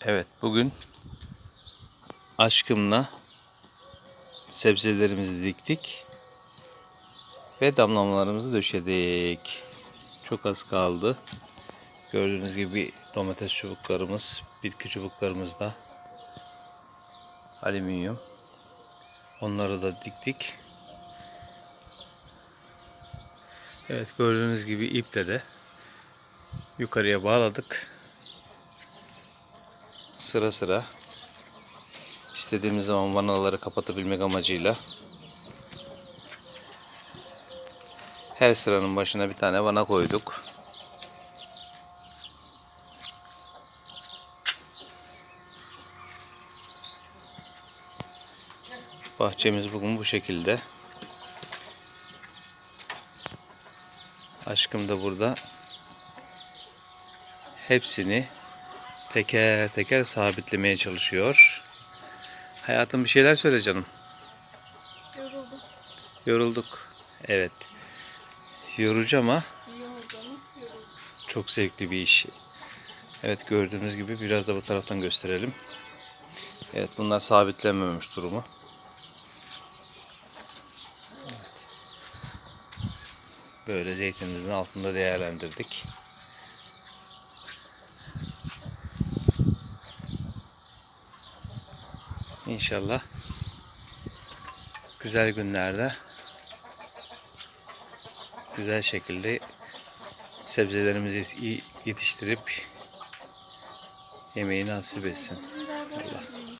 Evet bugün aşkımla sebzelerimizi diktik ve damlamalarımızı döşedik. Çok az kaldı. Gördüğünüz gibi domates çubuklarımız, bitki çubuklarımız da alüminyum. Onları da diktik. Evet gördüğünüz gibi iple de yukarıya bağladık. Sıra sıra istediğimiz zaman vanaları kapatabilmek amacıyla her sıranın başına bir tane vana koyduk. Bahçemiz bugün bu şekilde. Aşkım da burada hepsini teker teker sabitlemeye çalışıyor. Hayatım bir şeyler söyle canım. Yoruldum. Yorulduk. Evet. Yorucu ama çok zevkli bir iş. Evet gördüğünüz gibi biraz da bu taraftan gösterelim. Evet bunlar sabitlenmemiş durumu. Evet. Böyle zeytinimizin altında değerlendirdik. İnşallah güzel günlerde güzel şekilde sebzelerimizi yetiştirip yemeği nasip etsin. Allah.